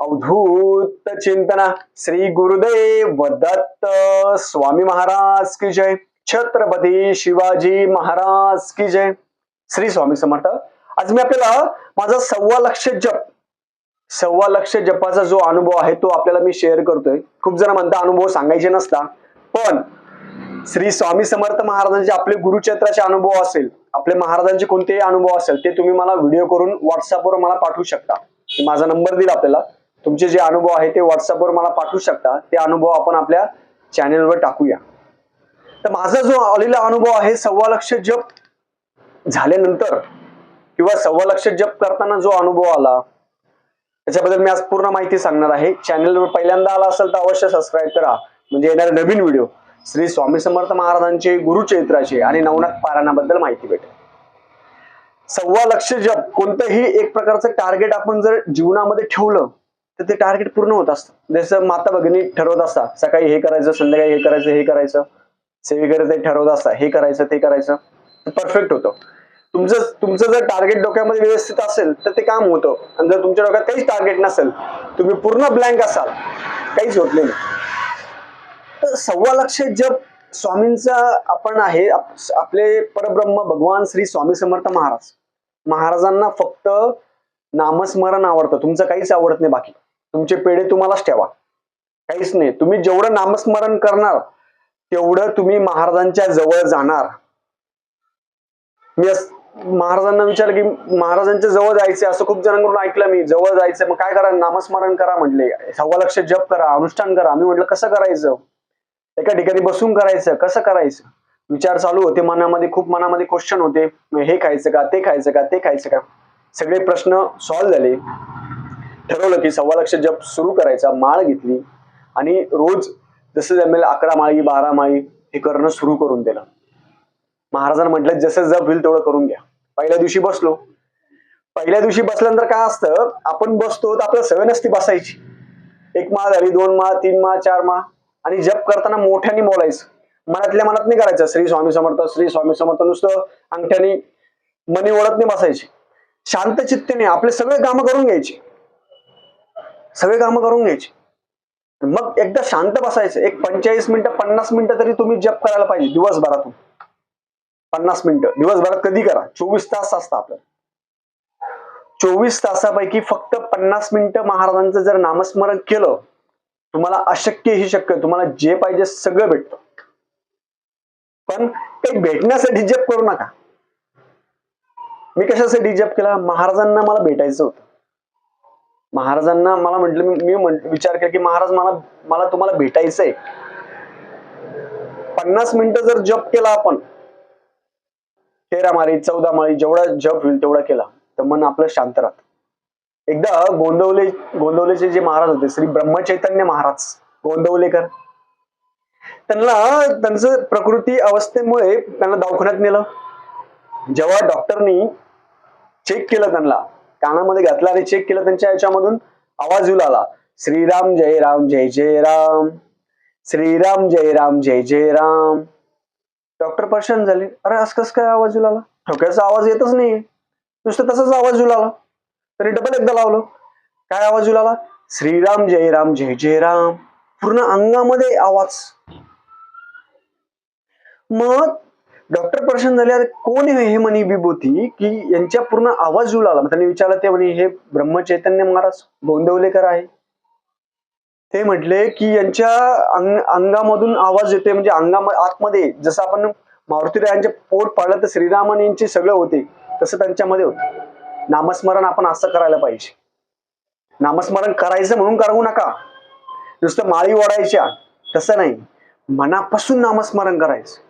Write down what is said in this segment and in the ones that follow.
अवधूत चिंतना. श्री गुरुदेव दत्त स्वामी महाराज की जय. छत्रपती शिवाजी महाराज की जय. श्री स्वामी समर्थ. आज मी आपल्याला माझा सव्वा लक्ष जप सव्वा लक्ष जपाचा जो अनुभव आहे तो आपल्याला मी शेअर करतोय. खूप जण म्हणता अनुभव सांगायचे नसता. पण श्री स्वामी समर्थ महाराजांचे आपले गुरुक्षेत्राचे अनुभव असेल आपले महाराजांचे कोणतेही अनुभव असेल ते तुम्ही मला व्हिडिओ करून व्हॉट्सअपवर मला पाठवू शकता. माझा नंबर दिला आपल्याला. तुमचे जे अनुभव आहे ते व्हॉट्सअपवर मला पाठवू शकता. ते अनुभव आपण आपल्या चॅनेलवर टाकूया. तर माझा जो आलेला अनुभव आहे सव्वा लक्ष जप झाल्यानंतर किंवा सव्वा लक्ष जप करताना जो अनुभव आला त्याच्याबद्दल मी आज पूर्ण माहिती सांगणार आहे. चॅनलवर पहिल्यांदा आला असेल तर अवश्य सबस्क्राईब करा. म्हणजे येणारे नवीन व्हिडिओ श्री स्वामी समर्थ महाराजांचे गुरुचरित्राचे आणि नवनाथ पारायणाबद्दल माहिती भेटेल. सव्वा लक्ष जप कोणतंही एक प्रकारचं टार्गेट आपण जर जीवनामध्ये ठेवलं तर ते टार्गेट पूर्ण होत असतं. जसं माता भगिनी ठरवत असतात सकाळी हे करायचं संध्याकाळी हे करायचं हे करायचं. सेवेकरी ते ठरवत असतात हे करायचं ते करायचं. परफेक्ट होतं. तुमचं तुमचं जर टार्गेट डोक्यामध्ये व्यवस्थित असेल तर ते काम होतं. आणि जर तुमच्या डोक्यात काहीच टार्गेट नसेल तुम्ही पूर्ण ब्लँक असाल काहीच होत नाही. तर सव्वा लक्ष जप स्वामींचा आपण आहे आपले परब्रह्म भगवान श्री स्वामी समर्थ महाराज. महाराजांना फक्त नामस्मरण आवडतं. तुमचं काहीच आवडत नाही बाकी. तुमचे पेढे तुम्हालाच ठेवा. काहीच नाही. तुम्ही जेवढं नामस्मरण करणार तेवढं तुम्ही महाराजांच्या जवळ जाणार. मी महाराजांना विचारलं की महाराजांच्या जवळ जायचं असं खूप जणांकडून ऐकलं मी. जवळ जायचं मग काय करा? नामस्मरण करा म्हटले सव्वा लक्ष जप करा अनुष्ठान करा. मी म्हटलं कसं करायचं? एका ठिकाणी बसून करायचं. कसं करायचं? विचार चालू होते मनामध्ये खूप मनामध्ये क्वेश्चन होते. हे खायचं का? ते खायचं का? ते खायचं का? सगळे प्रश्न सॉल्व्ह झाले. ठरवलं की सव्वा लक्ष जप सुरू करायचा माळ घेतली आणि रोज जसं जमेल अकरा माळी बारा माळी हे करणं सुरू करून दिलं महाराजांना म्हटलं जसं जप होईल तेवढं करून घ्या. पहिल्या दिवशी बसलो. पहिल्या दिवशी बसल्यानंतर काय असतं आपण बसतो तर आपल्याला सवय नसती बसायची. एक माळ झाली दोन माळ तीन माळ चार माळ आणि जप करताना मोठ्याने बोलायचं. मनातल्या मनात नाही करायचं श्री स्वामी समर्थ श्री स्वामी समर्थ नुसतं अंगठ्याने मनी ओळत नाही बसायची. शांत चित्तेने आपले सगळे कामं करून घ्यायची. सगळे कामं करून घ्यायची. मग एकदा शांत बसायचं. एक पंचेचाळीस मिनिटं पन्नास मिनिटं तरी तुम्ही जप करायला पाहिजे दिवसभरातून. पन्नास मिनिटं. दिवसभरात कधी करा? चोवीस तास असतं आपलं. चोवीस तासापैकी फक्त पन्नास मिनिटं महाराजांचं जर नामस्मरण केलं तुम्हाला अशक्य ही शक्य तुम्हाला जे पाहिजे सगळं भेटतं. पण ते भेटण्यासाठी जप करू नका. मी कशासाठी जप केला? महाराजांना मला भेटायचं होतं. महाराजांना मला म्हटलं मी विचार केला की महाराज मला मला तुम्हाला भेटायचंय. पन्नास मिनिटं जर जप केला आपण तेरा माळी चौदा माळी जेवढा जप होईल तेवढा केला तर मन आपलं शांत राहत. एकदा गोंदवले गोंदवलेचे जे महाराज होते श्री ब्रह्मचैतन्य महाराज गोंदवलेकर त्यांना त्यांचं प्रकृती अवस्थेमुळे त्यांना दवाखान्यात नेलं. जेव्हा डॉक्टरनी चेक केलं त्यांना कानामध्ये घातला आणि चेक केलं त्यांच्या याच्यामधून आवाज येऊ लागला. श्रीराम जय राम जय जय राम. श्रीराम जय राम जय जय राम. डॉक्टर परेशान झाले. अरे असं कसं काय आवाज येऊ लागला? ठोक्याचा आवाज येतच नाही नुसतं तसाच आवाज येऊ लागला. तरी डबल एकदा लावलं. काय आवाज येऊ लागला? श्रीराम जय राम जय जय राम. पूर्ण अंगामध्ये आवाज. मग डॉक्टर परेशान झाले कोण हे म्हणे विभूती की यांच्या पूर्ण आवाज येऊ आला त्यांनी विचारलं ते म्हणे हे ब्रह्मचैतन्य महाराज गोंदवलेकर आहे. ते म्हटले की यांच्या अंग अंगामधून आवाज येतोय म्हणजे अंगा आतमध्ये जसं आपण मारुतीरायांचे पोट पाळलं तर श्रीरामन यांचे सगळं होते तसं त्यांच्यामध्ये होते. नामस्मरण आपण असं करायला पाहिजे. नामस्मरण करायचं म्हणून करू नका. नुसतं माळी ओढायच्या तसं नाही. मनापासून नामस्मरण करायचं.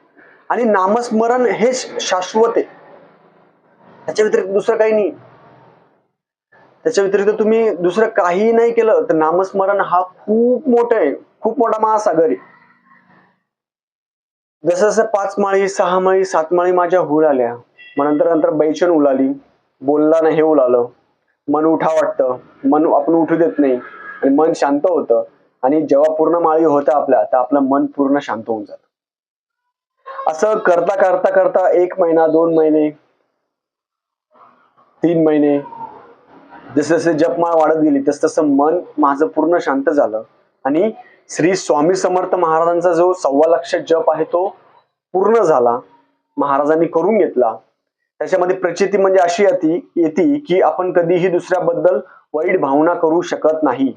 आणि नामस्मरण हे शाश्वत आहे. त्याच्या व्यतिरिक्त दुसरं काही नाही. त्याच्या व्यतिरिक्त तुम्ही दुसरं काही नाही केलं तर नामस्मरण हा खूप मोठा आहे. खूप मोठा महासागर आहे. जसं जसं पाच माळी सहा माळी सात माळी माझ्या हुल आल्या मग नंतर नंतर बैचन उलाली बोलला ना हे उलालं. मन उठा वाटतं. मन आपण उठू देत नाही. आणि मन शांत होतं. आणि जेव्हा पूर्ण माळी होतं आपल्या तर आपलं मन पूर्ण शांत होऊन जातं. असं करता करता करता एक महिना दोन महिने तीन महिने जसे जसे जपमाळ वाढत गेली तस तसं मन माझं पूर्ण शांत झालं. आणि श्री स्वामी समर्थ महाराजांचा जो सव्वा लक्ष जप आहे तो पूर्ण झाला. महाराजांनी करून घेतला. त्याच्यामध्ये प्रचिती म्हणजे अशी येते येते की आपण कधीही दुसऱ्याबद्दल वाईट भावना करू शकत नाही.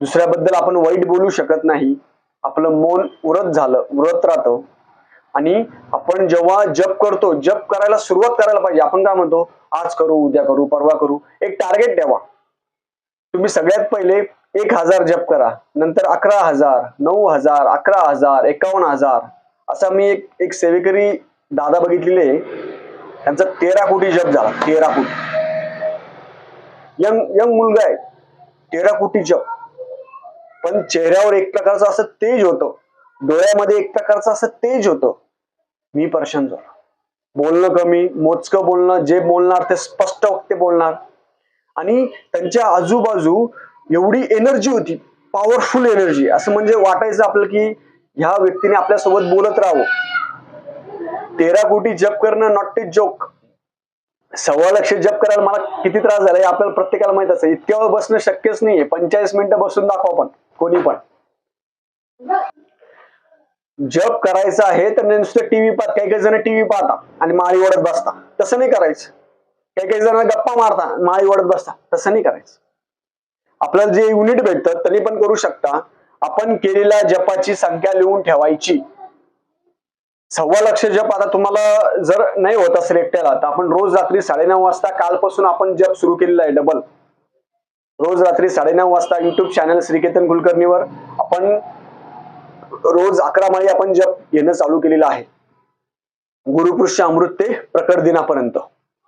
दुसऱ्याबद्दल आपण वाईट बोलू शकत नाही. आपलं मन उरत झालं उरत राहतं. आणि आपण जेव्हा जप करतो जप करायला सुरुवात करायला पाहिजे. आपण काय म्हणतो? आज करू उद्या करू परवा करू. एक टार्गेट ठेवा. तुम्ही सगळ्यात पहिले एक हजार जप करा. नंतर अकरा हजार नऊ हजार अकरा हजार एकावन्न हजार. असा मी एक एक सेवेकरी दादा बघितलेले त्यांचा तेरा कोटी जप झाला. तेरा कोटी. यंग यंग मुलगा आहे. तेरा कोटी जप. पण चेहऱ्यावर एक प्रकारचं असं तेज होतं. डोळ्यामध्ये एक प्रकारचं असं तेज होतं. मी पर्शन झालो. बोलणं कमी मोजकं बोलणं जे बोलणार ते स्पष्ट वक्ते बोलणार. आणि त्यांच्या आजूबाजू एवढी एनर्जी होती पॉवरफुल एनर्जी असं म्हणजे वाटायचं आपलं की ह्या व्यक्तीने आपल्यासोबत बोलत राहावं. तेरा कोटी जप करणं नॉट ए जोक सव्वा लक्ष जप करायला मला किती त्रास झाला हे आपल्याला प्रत्येकाला माहीत असं इतक्या वेळ बसणं शक्यच नाहीये. पंचेचाळीस मिनिटं बसून दाखवा आपण कोणी पण. जप करायचं आहे तर नुसतं टीव्ही पाहत काही काही जण टीव्ही पाहता आणि माळी ओढत बसता. तसं नाही करायचं. काही काही जण गप्पा मारता माळी ओढत बसता. तसं नाही करायचं. आपल्याला जे युनिट भेटतं तरी पण करू शकता. आपण केलेल्या जपाची संख्या लिहून ठेवायची. सव्वा लक्ष जप आता तुम्हाला जर नाही होत असेल एकट्याला तर आपण रोज रात्री साडेनऊ वाजता कालपासून आपण जप सुरू केलेला आहे डबल रोज रात्री साडेनऊ वाजता युट्यूब चॅनल श्रीकेतन कुलकर्णीवर. आपण रोज अकरा माळी आपण जप येणं चालू केलेलं आहे. गुरुपृष्ठ अमृत ते प्रकट दिनापर्यंत.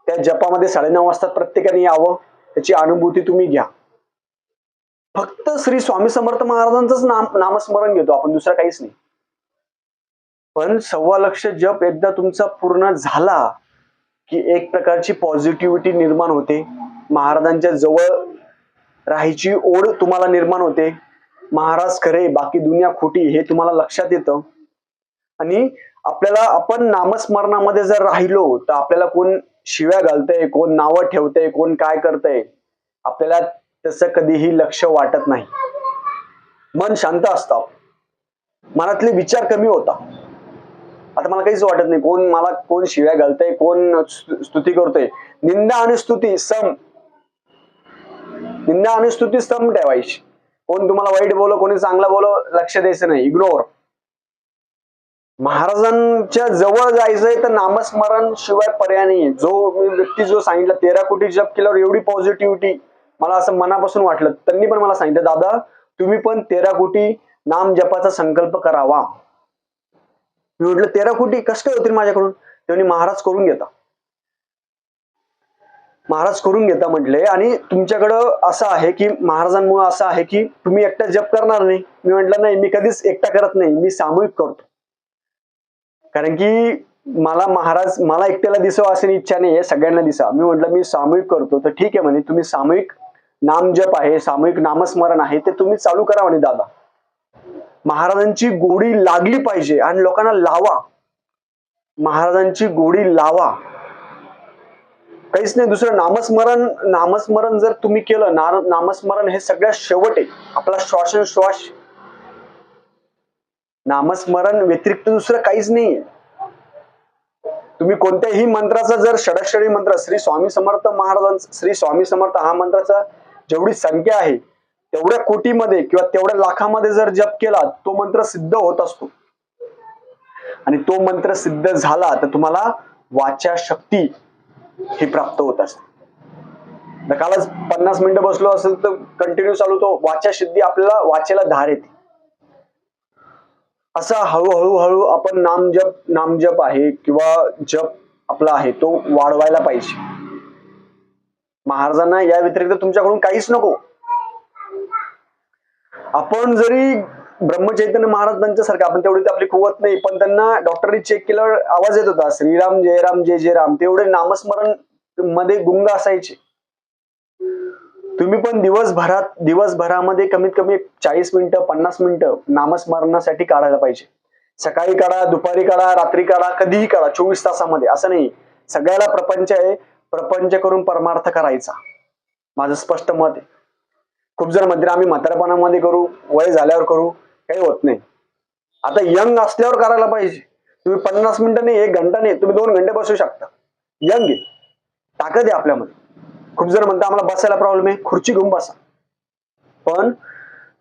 त्या जपामध्ये साडेनऊ वाजता प्रत्येकाने यावं त्याची अनुभूती तुम्ही घ्या. फक्त श्री स्वामी समर्थ महाराजांचंच नाम नामस्मरण घेतो आपण दुसरं काहीच नाही. पण सव्वा लक्ष जप एकदा तुमचा पूर्ण झाला की एक प्रकारची पॉझिटिव्हिटी निर्माण होते. महाराजांच्या जवळ राहायची ओढ तुम्हाला निर्माण होते. महाराज खरे बाकी दुनिया खोटी हे तुम्हाला लक्षात येतं. आणि आपल्याला आपण नामस्मरणामध्ये जर राहिलो तर आपल्याला कोण शिव्या घालतंय कोण नावं ठेवतंय कोण काय करतंय आपल्याला तसं कधीही लक्ष वाटत नाही. मन शांत असतं. मनातले विचार कमी होता आता मला काहीच वाटत नाही कोण मला कोण शिव्या घालतंय कोण स्तुती करतोय. निंदा आणि स्तुती सम. निंदा आणि स्तुती सम ठेवायची. कोण तुम्हाला वाईट बोलो कोणी चांगला बोलो लक्ष द्यायचं नाही. इग्नोर महाराजांच्या जवळ जायचंय तर नामस्मरण शिवाय पर्याय नाही जो मी व्यक्ती जो सांगितलं तेरा कोटी जप केल्यावर एवढी पॉझिटिव्हिटी मला असं मनापासून वाटलं. त्यांनी पण मला सांगितलं दादा तुम्ही पण तेरा कोटी नाम जपाचा संकल्प करावा. मी म्हटलं तेरा कोटी? कसं होतील माझ्याकडून? त्यांनी महाराज करून घेता. महाराज करून घेता म्हटले. आणि तुमच्याकडं असं आहे की महाराजांमुळे असं आहे की तुम्ही एकटा जप करणार नाही. मी म्हटलं नाही मी कधीच एकटा करत नाही. मी सामूहिक करतो. कारण की मला महाराज मला एकट्याला दिसावं असं इच्छा नाही आहे सगळ्यांना दिसा मी म्हटलं मी सामूहिक करतो. तर ठीक आहे म्हणे तुम्ही सामूहिक नामजप आहे सामूहिक नामस्मरण आहे ते तुम्ही चालू करा म्हणे दादा. महाराजांची गोडी लागली पाहिजे आणि लोकांना लावा. महाराजांची गोडी लावा. काहीच नाही दुसरं नामस्मरण नामस्मरण जर तुम्ही केलं ना नामस्मरण हे सगळ्यात शेवट आहे आपला श्वासोश्वास नामस्मरण व्यतिरिक्त दुसरं काहीच नाहीये. तुम्ही कोणत्याही मंत्राचा जर षडक्षरी मंत्र श्री स्वामी समर्थ महाराजांचा श्री स्वामी समर्थ हा मंत्राचा जेवढी संख्या आहे तेवढ्या कोटीमध्ये किंवा तेवढ्या लाखामध्ये जर जप केला तो मंत्र सिद्ध होत असतो. आणि तो मंत्र सिद्ध झाला तर तुम्हाला वाचा शक्ती ही प्राप्त होत असते. कालच पन्नास मिनिटं बसलो असेल तर कंटिन्यू चालू तो वाचा सिद्धी आपल्याला वाचेला धार येते. असा हळूहळू हळू आपण नामजप नामजप आहे किंवा जप आपला आहे तो वाढवायला पाहिजे. महाराजांना या व्यतिरिक्त तुमच्याकडून काहीच नको. आपण जरी ब्रह्मचैतन्य महाराज त्यांच्यासारखं आपण तेवढी आपली कुवत नाही पण त्यांना डॉक्टरनी चेक केल्यावर आवाज येत होता श्रीराम जयराम जय जय राम. तेवढे नामस्मरणमध्ये गुंग असायचे. तुम्ही पण दिवसभरात दिवसभरामध्ये कमीत कमी चाळीस मिनिटं पन्नास मिनिटं नामस्मरणासाठी काढायला पाहिजे. सकाळी काढा दुपारी काढा रात्री काढा कधीही काढा चोवीस तासामध्ये. असं नाही. सगळ्याला प्रपंच आहे. प्रपंच करून परमार्थ करायचा. माझं स्पष्ट मत आहे. खूप जण म्हणतील आम्ही म्हातारपणामध्ये करू वय झाल्यावर करू. काही होत नाही. आता यंग असल्यावर करायला पाहिजे. तुम्ही पन्नास मिनिटं नाही एक घंटा नाही तुम्ही दोन घंटे बसू शकता. यंग आहे. ताकद आहे आपल्यामध्ये. खूप जण म्हणता आम्हाला बसायला प्रॉब्लेम आहे खुर्ची घेऊन बसा. पण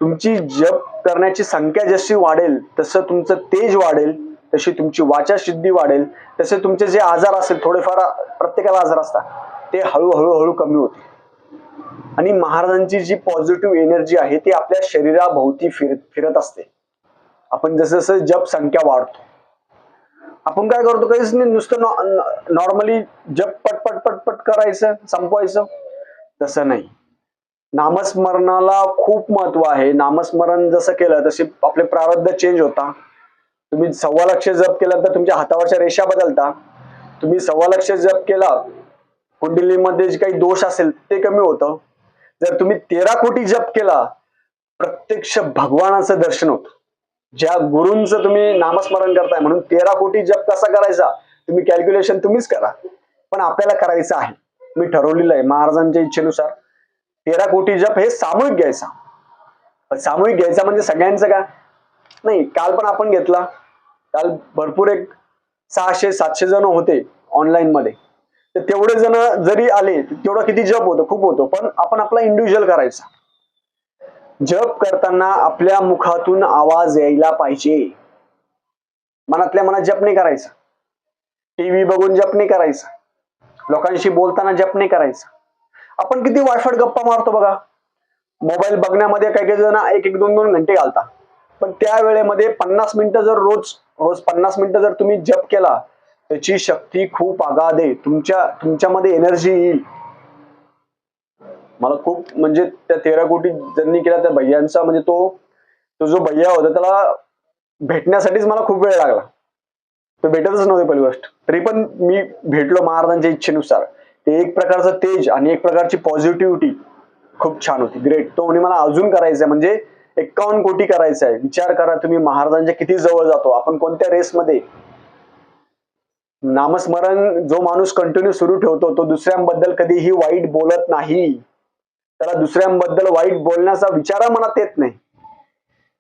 तुमची जप करण्याची संख्या जशी वाढेल तसं तुमचं तेज वाढेल तशी तुमची वाचा सिद्धी वाढेल तसे तुमचे जे आजार असेल थोडेफार प्रत्येकाला आजार असतात ते हळूहळू हळू कमी होतील. आणि महाराजांची जी पॉझिटिव्ह एनर्जी आहे ती आपल्या शरीराभोवती फिरत फिरत असते. आपण जसं जसं जप संख्या वाढतो. आपण काय करतो काहीच नाही नुसतं नॉर्मली जप पटपट पटपट करायचं संपवायचं. तसं नाही. नामस्मरणाला खूप महत्त्व आहे. नामस्मरण जसं केलं तसे आपले प्रारब्ध चेंज होता. तुम्ही सव्वा लक्ष जप केलं तर तुमच्या हातावरच्या रेषा बदलता. तुम्ही सव्वा लक्ष जप केला कुंडलीमध्ये जे काही दोष असेल ते कमी होतं. जर तुम्ही तेरा कोटी जप केला प्रत्यक्ष भगवानाचं दर्शन होत. ज्या गुरूंचं तुम्ही नामस्मरण करताय म्हणून तेरा कोटी जप कसा करायचा? तुम्ही कॅल्क्युलेशन तुम्हीच करा. पण आपल्याला करायचं आहे. मी ठरवलेलं आहे महाराजांच्या इच्छेनुसार. तेरा कोटी जप हे सामूहिक घ्यायचा. सामूहिक घ्यायचा म्हणजे सगळ्यांचं का? नाही काल पण आपण घेतला. काल भरपूर एक सहाशे सातशे जण होते ऑनलाईन मध्ये. तर तेवढे जण जरी आले तेवढा किती जप होतो? खूप होतो. पण आपण आपला इंडिव्हिज्युअल करायचा. जप करताना आपल्या मुखातून आवाज यायला पाहिजे. मनातल्या मनात जप नाही करायचा. टीव्ही बघून जप नाही करायचा. लोकांशी बोलताना जप नाही करायचा. आपण किती वाटफाट गप्पा मारतो बघा. मोबाईल बघण्यामध्ये काही काही जण एक एक दोन दोन घंटे घालता पण त्या वेळेमध्ये पन्नास मिनिटं जर रोज रोज पन्नास मिनिटं जर तुम्ही जप केला त्याची शक्ती खूप आगाध तुमच्या तुमच्यामध्ये एनर्जी येईल. मला खूप म्हणजे त्या तेरा कोटी ज्यांनी केला त्या भैयांचा म्हणजे तो तो जो भैया होता त्याला भेटण्यासाठीच मला खूप वेळ लागला. तो भेटतच नव्हते पहिली गोष्ट. तरी पण मी भेटलो महाराजांच्या इच्छेनुसार. ते एक प्रकारचं तेज आणि एक प्रकारची पॉझिटिव्हिटी खूप छान होती. ग्रेट तो म्हणे मला अजून करायचंय म्हणजे एक्कावन्न कोटी करायचं आहे विचार करा तुम्ही महाराजांच्या किती जवळ जातो. आपण कोणत्या रेसमध्ये नामस्मरण जो माणूस कंटिन्यू सुरू ठेवतो तो दुसऱ्यांबद्दल कधीही वाईट बोलत नाही. त्याला दुसऱ्यांबद्दल वाईट बोलण्याचा विचार मनात येत नाही.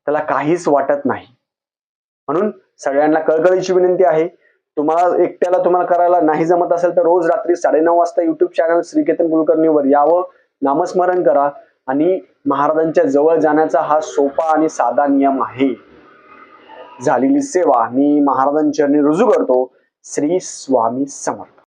त्याला काहीच वाटत नाही. म्हणून सगळ्यांना कळकळीची विनंती आहे तुम्हाला एकट्याला तुम्हाला करायला नाही जमत असेल तर रोज रात्री साडेनऊ वाजता युट्यूब चॅनल श्रीकेतन कुलकर्णीवर यावं. नामस्मरण करा आणि महाराजांच्या जवळ जाण्याचा हा सोपा आणि साधा नियम आहे. झालेली सेवा मी महाराजांचरणी रुजू करतो. श्री स्वामी समर्थ